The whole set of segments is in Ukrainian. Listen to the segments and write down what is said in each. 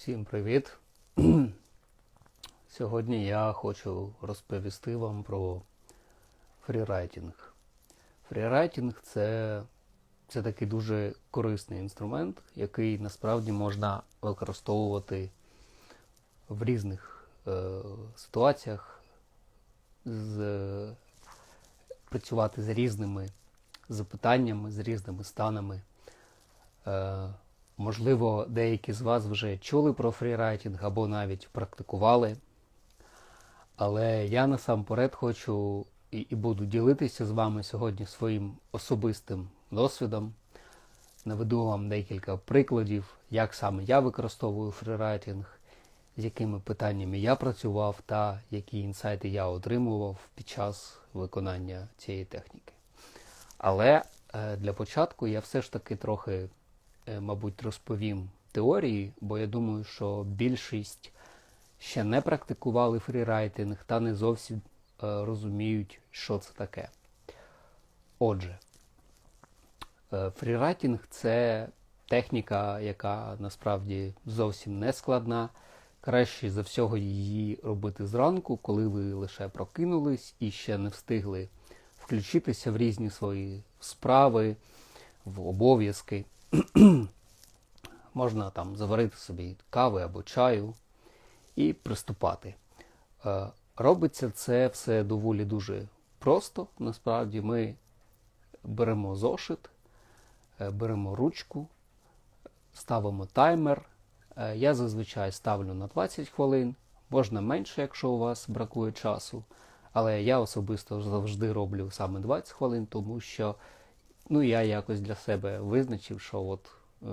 Всім привіт! Сьогодні я хочу розповісти вам про фрірайтинг. Фрірайтинг це, це такий дуже корисний інструмент, який насправді можна використовувати в різних е, ситуаціях, з, працювати з різними запитаннями, з різними станами. Е, Можливо, деякі з вас вже чули про фрірайтинг або навіть практикували. Але я насамперед хочу і, і буду ділитися з вами сьогодні своїм особистим досвідом. Наведу вам декілька прикладів, як саме я використовую фрірайтинг, з якими питаннями я працював та які інсайти я отримував під час виконання цієї техніки. Але е, для початку я все ж таки трохи мабуть, розповім теорії, бо я думаю, що більшість ще не практикували фрірайтинг та не зовсім е, розуміють, що це таке. Отже, е, фрірайтинг це техніка, яка насправді зовсім не складна. Краще за всього її робити зранку, коли ви лише прокинулись і ще не встигли включитися в різні свої справи, в обов'язки. Можна там заварити собі кави або чаю і приступати. Е, Робиться це все доволі дуже просто. Насправді ми беремо зошит, е, беремо ручку, ставимо таймер. Е, Я зазвичай ставлю на 20 хвилин, можна менше, якщо у вас бракує часу. Але я особисто завжди роблю саме 20 хвилин, тому що ну, я якось для себе визначив, що от е,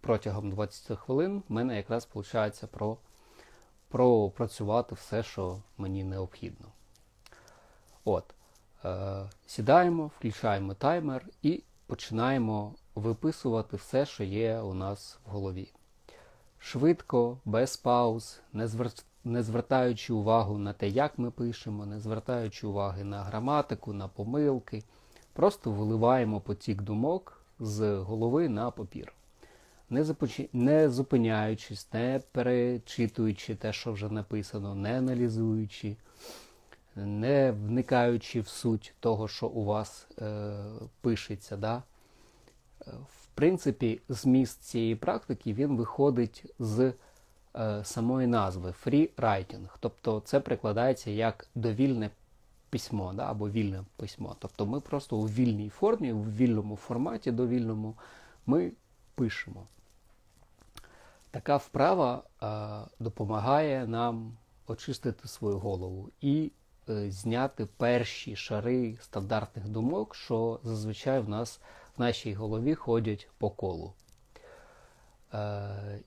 протягом 20 хвилин в мене якраз виходить про, пропрацювати все, що мені необхідно. От, е, Сідаємо, включаємо таймер і починаємо виписувати все, що є у нас в голові. Швидко, без пауз, не, звер... не звертаючи увагу на те, як ми пишемо, не звертаючи уваги на граматику, на помилки. Просто виливаємо потік думок з голови на папір, не, започи... не зупиняючись, не перечитуючи те, що вже написано, не аналізуючи, не вникаючи в суть того, що у вас е, пишеться. Да? В принципі, зміст цієї практики він виходить з е, самої назви free-writing. Тобто це прикладається як довільне письмо да, або вільне письмо. Тобто ми просто у вільній формі, у вільному форматі довільному ми пишемо. Така вправа е, допомагає нам очистити свою голову і е, зняти перші шари стандартних думок, що зазвичай в нас в нашій голові ходять по колу. Е,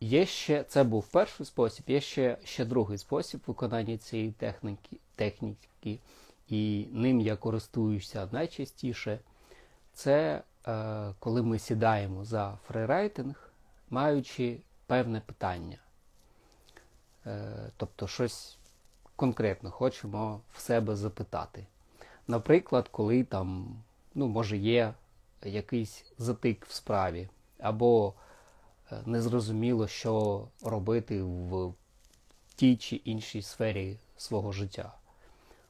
Є ще, це був перший спосіб, є ще ще другий спосіб виконання цієї техніки, техніки, і ним я користуюся найчастіше. Це е, коли ми сідаємо за фрирайтинг, маючи певне питання. Е, тобто щось конкретно хочемо в себе запитати. Наприклад, коли там, ну, може, є якийсь затик в справі, або незрозуміло, що робити в тій чи іншій сфері свого життя.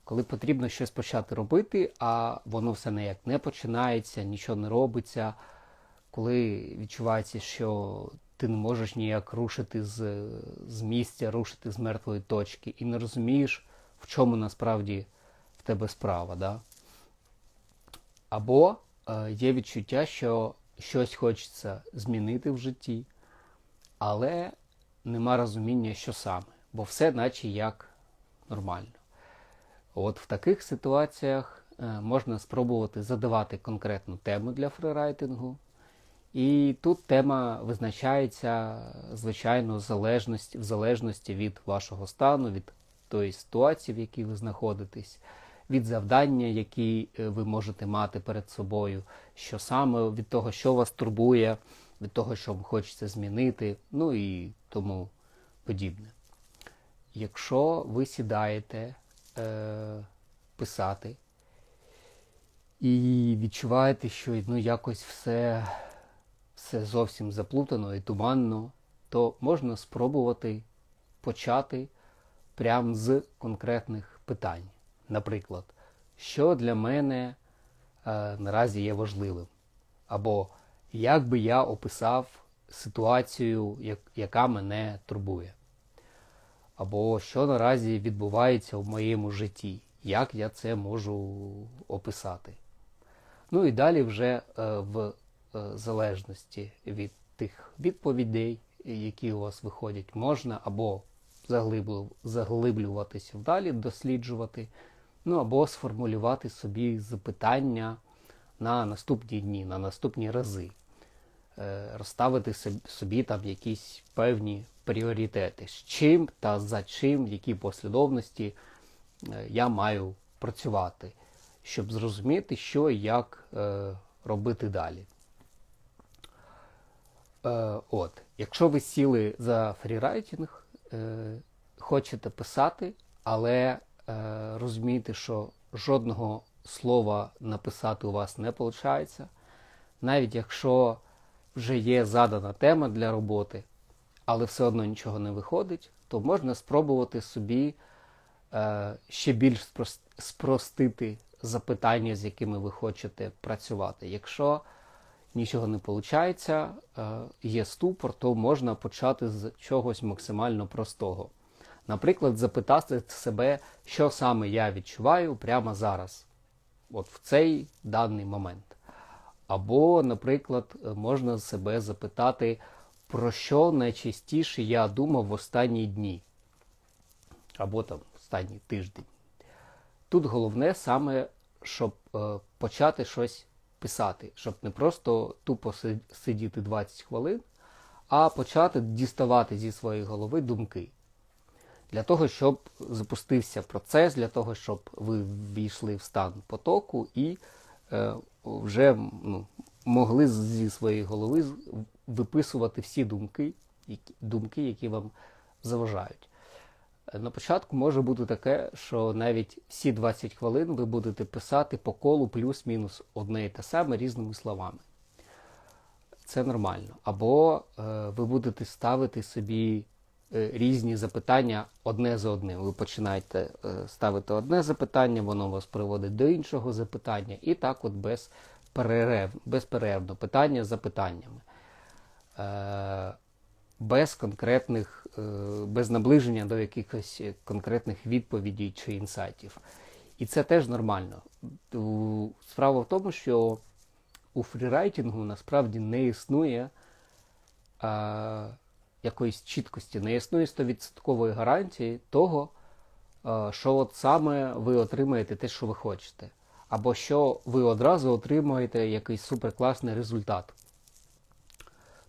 Коли потрібно щось почати робити, а воно все ніяк не починається, нічого не робиться, коли відчувається, що ти не можеш ніяк рушити з, з місця, рушити з мертвої точки, і не розумієш, в чому насправді в тебе справа. Да? Або е, є відчуття, що щось хочеться змінити в житті, але нема розуміння, що саме, бо все наче як нормально. От в таких ситуаціях е, можна спробувати задавати конкретну тему для фрирайтингу. І тут тема визначається, звичайно, в залежності, в залежності від вашого стану, від тої ситуації, в якій ви знаходитесь, від завдання, які ви можете мати перед собою, що саме від того, що вас турбує, від того, що вам хочеться змінити, ну і тому подібне. Якщо ви сідаєте е, писати і відчуваєте, що ну, якось все, все зовсім заплутано і туманно, то можна спробувати почати прямо з конкретних питань. Наприклад, що для мене е, наразі є важливим, або як би я описав ситуацію, яка мене турбує, або що наразі відбувається в моєму житті, як я це можу описати. Ну і далі вже е, в е, залежності від тих відповідей, які у вас виходять, можна або заглиблюватися вдалі, досліджувати, ну або сформулювати собі запитання на наступні дні, на наступні рази. Е, Розставити собі- там якісь певні пріоритети, з чим та за чим, в якій послідовності е, я маю працювати, щоб зрозуміти, що і як е, робити далі. От, якщо ви сіли за фрірайтинг, хочете писати, але розумієте, що жодного слова написати у вас не виходить, навіть якщо вже є задана тема для роботи, але все одно нічого не виходить, то можна спробувати собі е, ще більш спростити запитання, з якими ви хочете працювати. Якщо нічого не виходить, е, є ступор, то можна почати з чогось максимально простого. Наприклад, запитати себе, що саме я відчуваю прямо зараз, от в цей даний момент. Або, наприклад, можна себе запитати, про що найчастіше я думав в останні дні, або там останній тиждень. Тут головне саме, щоб е, почати щось писати, щоб не просто тупо сидіти 20 хвилин, а почати діставати зі своєї голови думки. Для того, щоб запустився процес, для того, щоб ви ввійшли в стан потоку і е, вже ну, могли зі своєї голови виписувати всі думки, які, думки, які вам заважають. На початку може бути таке, що навіть всі 20 хвилин ви будете писати по колу плюс-мінус одне і те саме різними словами. Це нормально. Або е, ви будете ставити собі різні запитання одне за одним. Ви починаєте е, ставити одне запитання, воно вас приводить до іншого запитання, і так от без безперервно, питання за питаннями. Е, без конкретних, е, без наближення до якихось конкретних відповідей чи інсайтів. І це теж нормально. Справа в тому, що у фрірайтингу насправді не існує е, якоїсь чіткості, не існує 100% гарантії того, е, що от саме ви отримаєте те, що ви хочете. Або що ви одразу отримаєте якийсь суперкласний результат.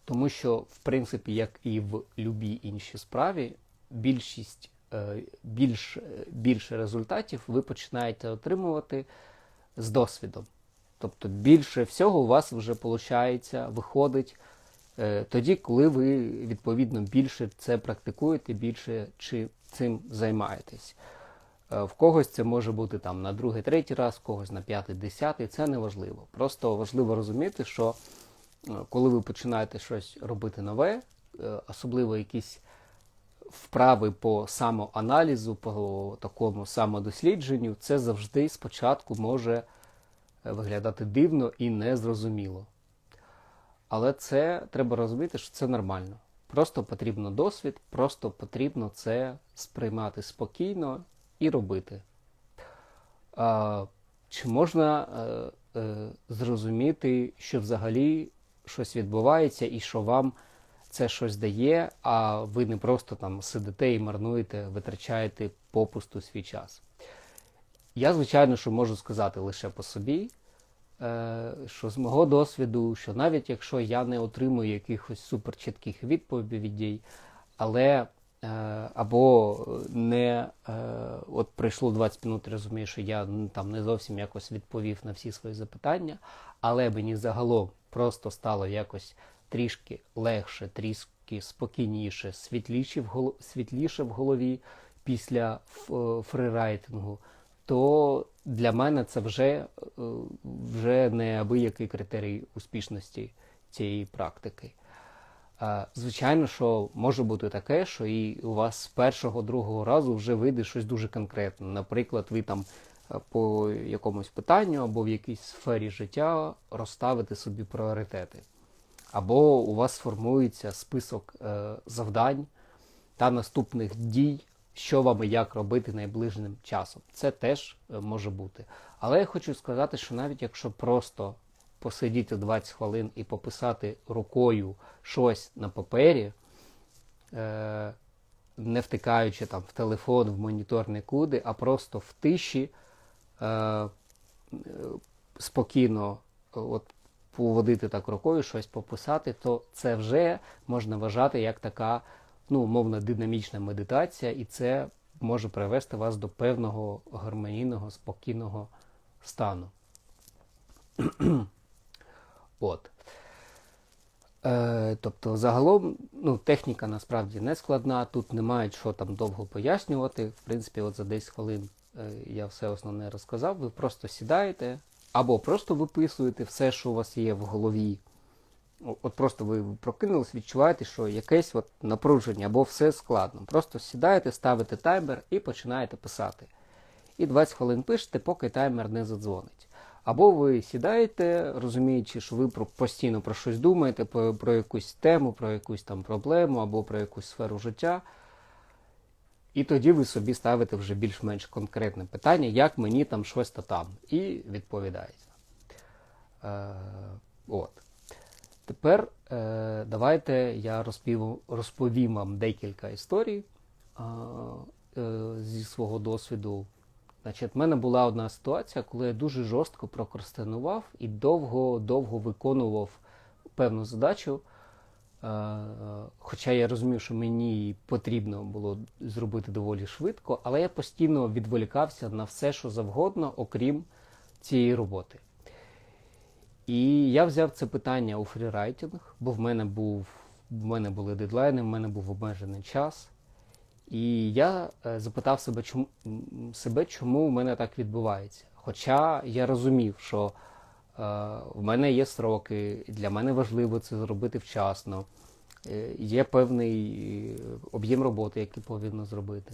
Тому що, в принципі, як і в любій іншій справі, більшість е, більш, е, більше результатів ви починаєте отримувати з досвідом. Тобто більше всього у вас вже виходить, виходить тоді, коли ви відповідно більше це практикуєте, більше чи цим займаєтесь. Е, В когось це може бути там на другий, третій раз, в когось на п'ятий, десятий. Це не важливо. Просто важливо розуміти, що е, коли ви починаєте щось робити нове, е, особливо якісь вправи по самоаналізу, по такому самодослідженню, це завжди спочатку може е, виглядати дивно і незрозуміло. Але це треба розуміти, що це нормально. Просто потрібно досвід, просто потрібно це сприймати спокійно і робити. А, чи можна е, е, зрозуміти, що взагалі щось відбувається і що вам це щось дає, а ви не просто там сидите і марнуєте, витрачаєте попусту свій час? Я, звичайно, що можу сказати лише по собі, що з мого досвіду, що навіть якщо я не отримую якихось суперчітких відповідей, але е, або не е, от пройшло 20 минут, розумію, що я там не зовсім якось відповів на всі свої запитання, але мені загалом просто стало якось трішки легше, трішки спокійніше, світліше в, гол... світліше в голові після фрирайтингу, то для мене це вже, е, вже неабиякий критерій успішності цієї практики. Е, Звичайно, що може бути таке, що і у вас з першого, другого разу вже вийде щось дуже конкретне. Наприклад, ви там е, по якомусь питанню або в якійсь сфері життя розставите собі пріоритети. Або у вас сформується список завдань та наступних дій, що вам і як робити найближчим часом. Це теж е, може бути. Але я хочу сказати, що навіть якщо просто посидіти 20 хвилин і пописати рукою щось на папері, е, не втикаючи там в телефон, в монітор нікуди, а просто в тиші е, спокійно от, поводити так рукою, щось пописати, то це вже можна вважати як така ну, умовно динамічна медитація, і це може привести вас до певного гармонійного, спокійного стану. От. Е, тобто, загалом, ну, техніка насправді не складна, тут немає що там довго пояснювати. В принципі, от за 10 хвилин е, я все основне розказав. Ви просто сідаєте або просто виписуєте все, що у вас є в голові. От просто ви прокинулись, відчуваєте, що якесь от напруження або все складно. Просто сідаєте, ставите таймер і починаєте писати. І 20 хвилин пишете, поки таймер не задзвонить. Або ви сідаєте, розуміючи, що ви постійно про щось думаєте, про, про якусь тему, про якусь там проблему або про якусь сферу життя. І тоді ви собі ставите вже більш-менш конкретне питання, як мені там щось то там, і відповідаєте. Е, от. Тепер е, давайте я розповім, розповім вам декілька історій е, зі свого досвіду. Значить, в мене була одна ситуація, коли я дуже жорстко прокрастинував і довго-довго виконував певну задачу. Е, Хоча я розумів, що мені потрібно було зробити доволі швидко, але я постійно відволікався на все, що завгодно, окрім цієї роботи. І я взяв це питання у фрірайтинг, бо в мене був в мене були дедлайни, в мене був обмежений час. І я е, запитав себе, чому, себе, чому в мене так відбувається. Хоча я розумів, що е, в мене є строки, для мене важливо це зробити вчасно, е, є певний е, об'єм роботи, який повинно зробити.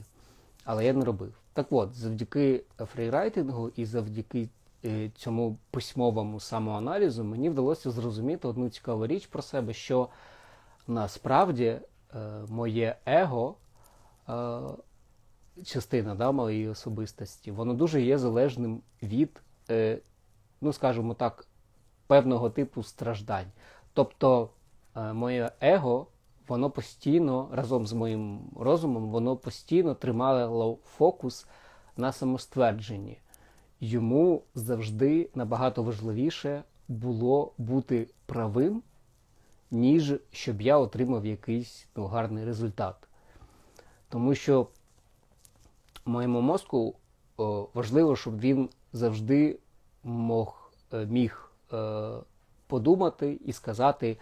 Але я не робив. Так от, завдяки фрірайтингу і завдяки цьому письмовому самоаналізу мені вдалося зрозуміти одну цікаву річ про себе, що насправді е, моє его, е, частина да, моєї особистості, воно дуже є залежним від, е, ну скажімо так, певного типу страждань. Тобто е, моє его, воно постійно разом з моїм розумом, воно постійно тримало фокус на самоствердженні. Йому завжди набагато важливіше було бути правим, ніж щоб я отримав якийсь ну, гарний результат. Тому що моєму мозку о, важливо, щоб він завжди мог, е, міг е, подумати і сказати,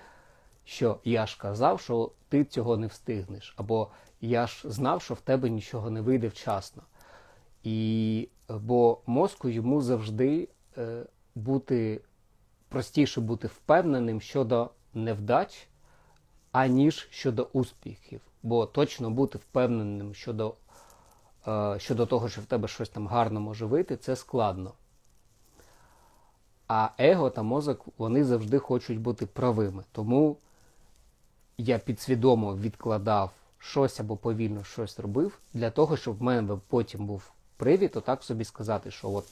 що я ж казав, що ти цього не встигнеш, або я ж знав, що в тебе нічого не вийде вчасно. І, бо мозку йому завжди е, бути простіше бути впевненим щодо невдач, аніж щодо успіхів. Бо точно бути впевненим щодо, е, щодо того, що в тебе щось там гарно може вийти, це складно. А его та мозок вони завжди хочуть бути правими. Тому я підсвідомо відкладав щось або повільно щось робив, для того, щоб в мене потім був привід, отак собі сказати, що от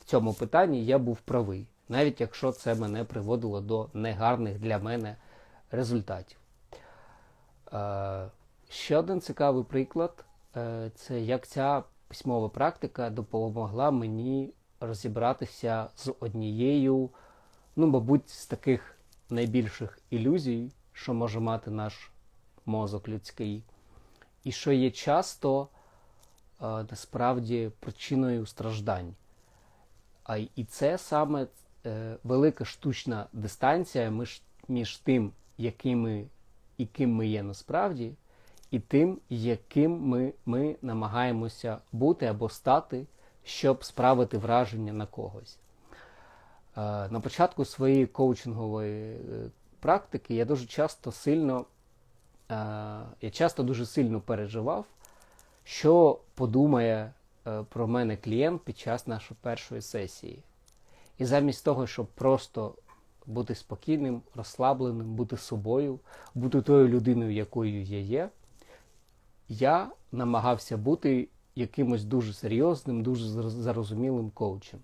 в цьому питанні я був правий, навіть якщо це мене приводило до негарних для мене результатів. Е, ще один цікавий приклад е, це як ця письмова практика допомогла мені розібратися з однією, ну, мабуть, з таких найбільших ілюзій, що може мати наш мозок людський, і що є часто насправді причиною страждань. А і це саме е, велика штучна дистанція між, між тим, якими і ким ми є насправді, і тим, яким ми, ми намагаємося бути або стати, щоб справити враження на когось. Е, На початку своєї коучингової е, практики я дуже часто сильно я часто дуже сильно переживав, що подумає е, про мене клієнт під час нашої першої сесії. І замість того, щоб просто бути спокійним, розслабленим, бути собою, бути тою людиною, якою я є, я намагався бути якимось дуже серйозним, дуже зар- зарозумілим коучем.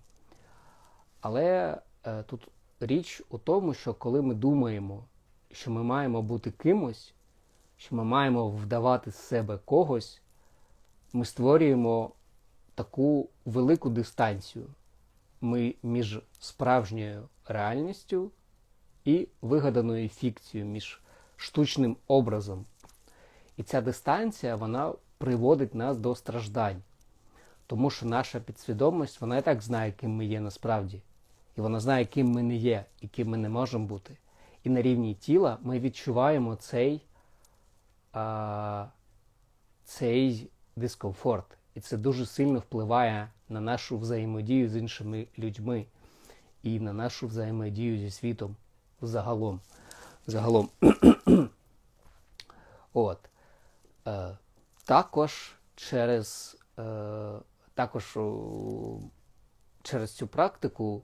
Але е, тут річ у тому, що коли ми думаємо, що ми маємо бути кимось, що ми маємо вдавати з себе когось, ми створюємо таку велику дистанцію ми між справжньою реальністю і вигаданою фікцією, між штучним образом. І ця дистанція вона приводить нас до страждань. Тому що наша підсвідомість, вона і так знає, ким ми є насправді. І вона знає, ким ми не є і ким ми не можемо бути. І на рівні тіла ми відчуваємо цей, а, цей дискомфорт. І це дуже сильно впливає на нашу взаємодію з іншими людьми і на нашу взаємодію зі світом загалом. загалом. От. Е, також через, е, також через цю практику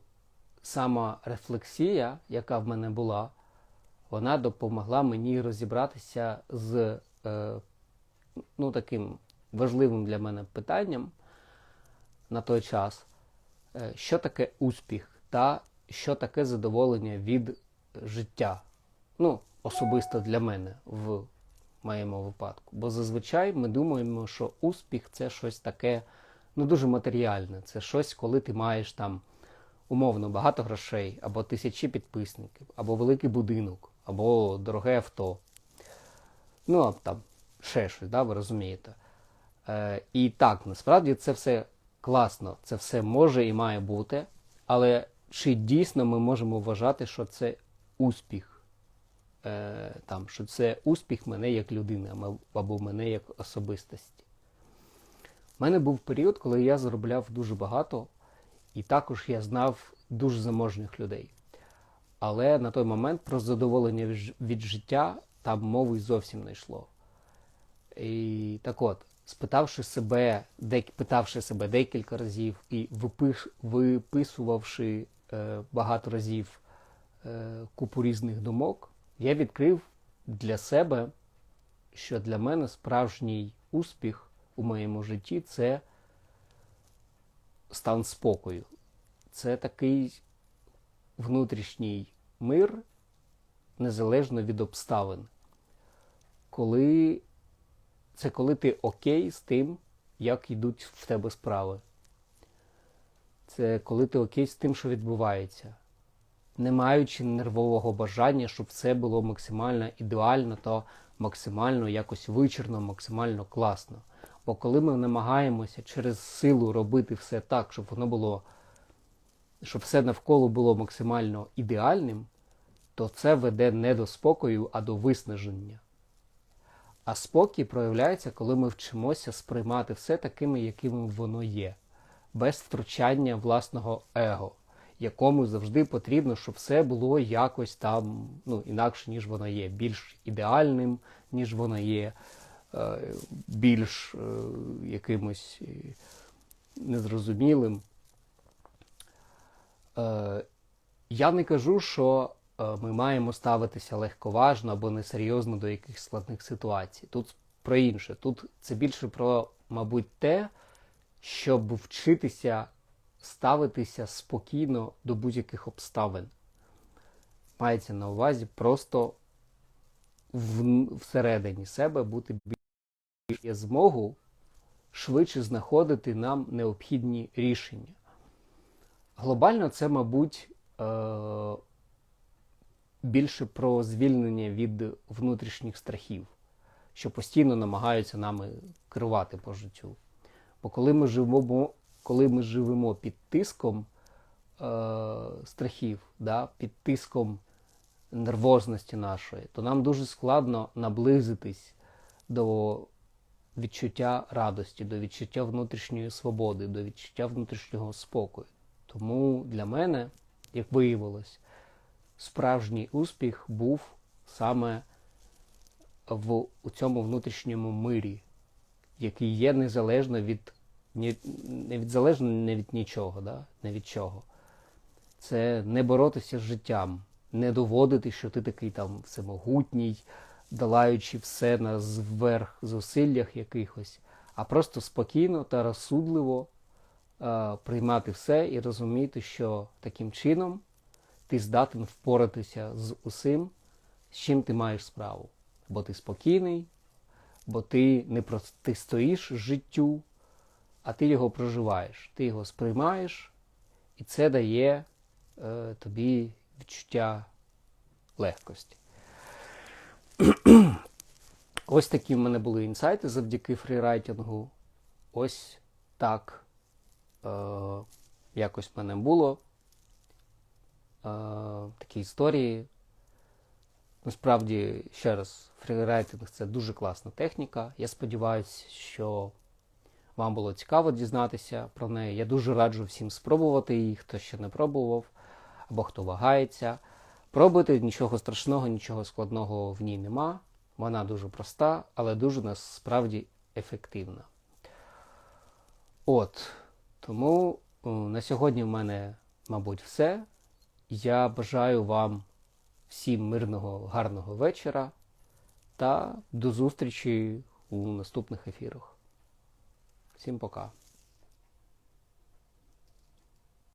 сама рефлексія, яка в мене була, вона допомогла мені розібратися з е, ну, таким важливим для мене питанням на той час, е, що таке успіх та що таке задоволення від життя. Ну, особисто для мене в моєму випадку. Бо зазвичай ми думаємо, що успіх це щось таке ну, дуже матеріальне. Це щось, коли ти маєш там умовно багато грошей, або тисячі підписників, або великий будинок, або дороге авто. Ну, а там ще щось, да, ви розумієте. Е, і так, насправді це все класно, це все може і має бути, але чи дійсно ми можемо вважати, що це успіх? Е, там, що це успіх мене як людини або мене як особистості. У мене був період, коли я заробляв дуже багато, і також я знав дуже заможних людей. Але на той момент про задоволення від життя там мови зовсім не йшло. І так от, спитавши себе, дек, питавши себе декілька разів і випиш, виписувавши е, багато разів е, купу різних думок, я відкрив для себе, що для мене справжній успіх у моєму житті це стан спокою. Це такий внутрішній мир, незалежно від обставин. Коли це коли ти окей з тим, як йдуть в тебе справи. Це коли ти окей з тим, що відбувається, не маючи нервового бажання, щоб все було максимально ідеально та максимально якось вичерно, максимально класно. Бо коли ми намагаємося через силу робити все так, щоб воно було, щоб все навколо було максимально ідеальним, то це веде не до спокою, а до виснаження. А спокій проявляється, коли ми вчимося сприймати все такими, якими воно є, без втручання власного его, якому завжди потрібно, щоб все було якось там ну, інакше, ніж воно є, більш ідеальним, ніж воно є, е, більш е, якимось е, незрозумілим. Я не кажу, що ми маємо ставитися легковажно або несерйозно до якихось складних ситуацій. Тут про інше. Тут це більше про, мабуть, те, щоб вчитися ставитися спокійно до будь-яких обставин. Мається на увазі просто в, всередині себе бути більш є змогу швидше знаходити нам необхідні рішення. Глобально це, мабуть, е- більше про звільнення від внутрішніх страхів, що постійно намагаються нами керувати по життю. Бо коли ми живемо, коли ми живемо під тиском е- страхів, да, під тиском нервозності нашої, то нам дуже складно наблизитись до відчуття радості, до відчуття внутрішньої свободи, до відчуття внутрішнього спокою. Тому для мене, як виявилось, справжній успіх був саме в у цьому внутрішньому мирі, який є незалежно від не від залежно не від нічого, да? не від чого. Це не боротися з життям, не доводити, що ти такий там всемогутній, долаючи все на зверх зусиллях якихось, а просто спокійно та розсудливо е, приймати все і розуміти, що таким чином ти здатен впоратися з усім, з чим ти маєш справу. Бо ти спокійний, бо ти не протистоїш життю, а ти його проживаєш. Ти його сприймаєш, і це дає е, тобі відчуття легкості. Ось такі в мене були інсайти завдяки фрірайтингу. Ось так е, якось в мене було такі історії. Насправді, ще раз, фрірайтинг це дуже класна техніка. Я сподіваюся, що вам було цікаво дізнатися про неї. Я дуже раджу всім спробувати її, хто ще не пробував або хто вагається. Пробуйте, нічого страшного, нічого складного в ній нема. Вона дуже проста, але дуже насправді ефективна. От, тому на сьогодні в мене, мабуть, все. Я бажаю вам всім мирного, гарного вечора та до зустрічі у наступних ефірах. Всім пока.